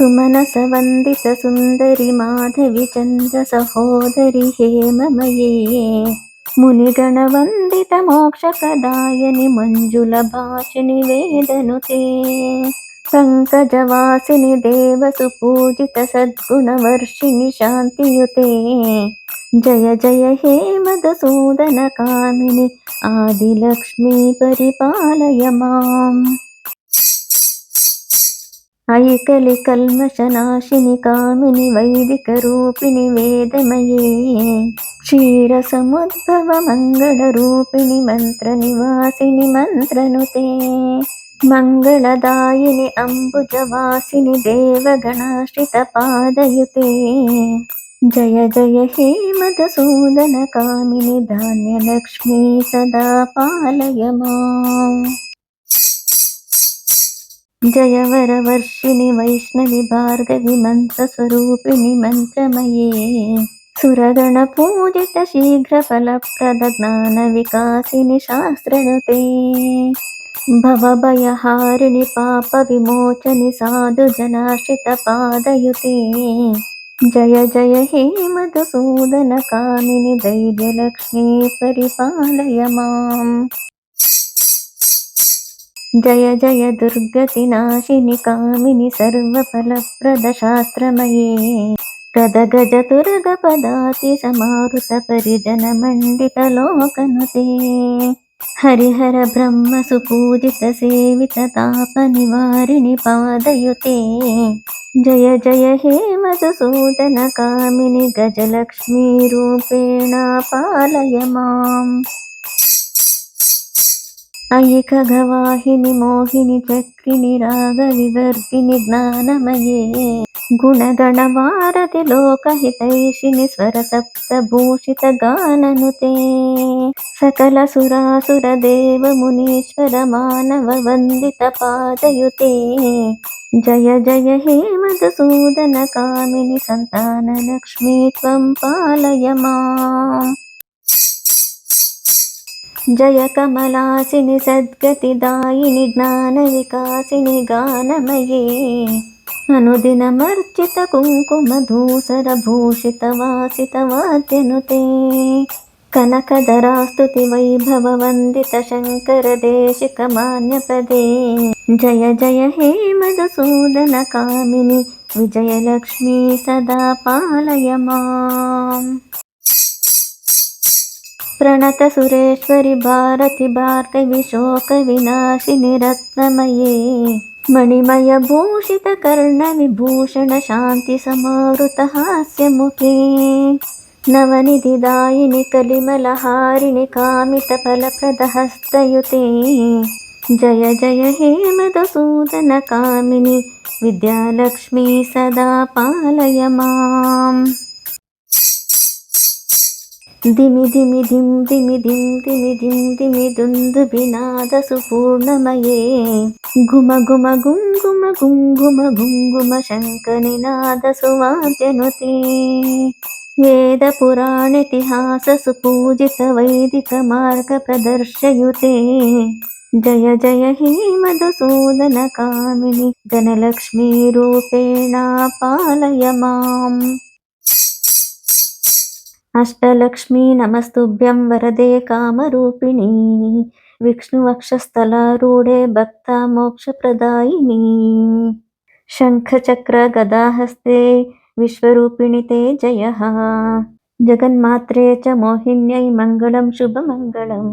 सुमनसवन्दितसुन्दरि माधवि चन्द्रसहोदरि हेममये मुनिगणवन्दितमोक्षप्रदायनि मञ्जुलभाषिणि वेदनुते पङ्कजवासिनि देवसुपूजितसद्गुणवर्षिणि शान्तियुते जय जय हे मधुसूदनकामिनि आदिलक्ष्मी परिपालय माम् ఐకలి కల్మషనాశిని కామిని వైదిక రూపిణి వేదమయే. క్షీర సముద్భవ మంగళ రూపిణి మంత్ర నివాసిని మంత్రనుతే. మంగళదాయిని అంబుజవాసిని దేవగణాశ్రిత పాదయుతే. జయ జయ హే మధుసూదన కామిని ధాన్యలక్ష్మీ సదా పాలయ वरवर्षिणि वैष्णवि भार्गवि मन्त्रस्वरूपिणि मन्त्रमये सुरगणपूजित शीघ्रफलप्रद ज्ञानविकासिनि शास्त्रनुते भवभयहारिणि पापविमोचनि साधुजनाश्रितपादयुते जय जय हे मधुसूदनकामिनि दैर्यलक्ष्मी परिपालय माम् జయ జయ దుర్గతి నాశిని కామిని సర్వఫలప్రద శాస్త్రమయే. గదగజ తురగ పదాతి సమారుత పరిజన మండితలోకనుతే హరిహర బ్రహ్మ సుపూజిత సేవిత తాప నివారిణి పాదయుతే. జయ జయ హే మధుసూదన కామిని గజలక్ష్మీ రూపేణ పాలయ మాం. అయికగవాహిని మోహిని చక్రిని రాగ వివర్తిని జ్ఞానమయే. గుణగణవారతి లోకహితైషిని స్వరసప్తభూషిత గాననుతే. సకల సురాసుర దేవ మునీశ్వర మానవ వందిత పాదయుతే. జయ జయ హే మధుసూదన కామిని సంతాన లక్ష్మీ త్వం పాలయ మాం జయ కమలాసిని సద్గతిదాయిని జ్ఞాన వికాసిని గానమయే అనుదినమర్చిత కుంకుమ ధూసర భూషిత వాసిత వాద్యనుతే కనకధరాస్తుతి వైభవ వందిత శంకర దేశిక మాన్యపదే జయ జయ హే మధుసూదన కామిని విజయలక్ష్మీ సదా పాలయ మాం माम् प्रणतसुरेश्वरि भारति भार्गवि शोकविनाशिनि रत्नमये मणिमयभूषितकर्णविभूषणशान्तिसमावृतहास्यमुखे नवनिधिदायिनि कलिमलहारिणि कामितफलप्रदहस्तयुते जय जय हे मधुसूदनकामिनि विद्यालक्ष्मी सदा पालय माम् దిమి దిమి దిం దిమి దిం దిమి దిం దిమి దుందు వినాద సుపూర్ణమయే. గుమ గుమ గుంగుమ గుంగుమ గుంగుమ శంకనినాద సువాద్యనుతే వేద పురాణితిహాస సుపూజిత వైదిక మార్గ ప్రదర్శయుతే. జయ జయ హే మధుసూదన కామిని ధనలక్ష్మీ రూపేణ పాలయ మాం. అష్టలక్ష్మీ నమస్తుభ్యం వరదే కామరూపిణి. విష్ణువక్షస్థలారూఢే భక్త మోక్షప్రదాయిని. శంఖచక్ర గదాహస్తే విశ్వరూపిణి తే జయ. జగన్మాత్రే చ మోహిన్యై మంగళం శుభమంగళం.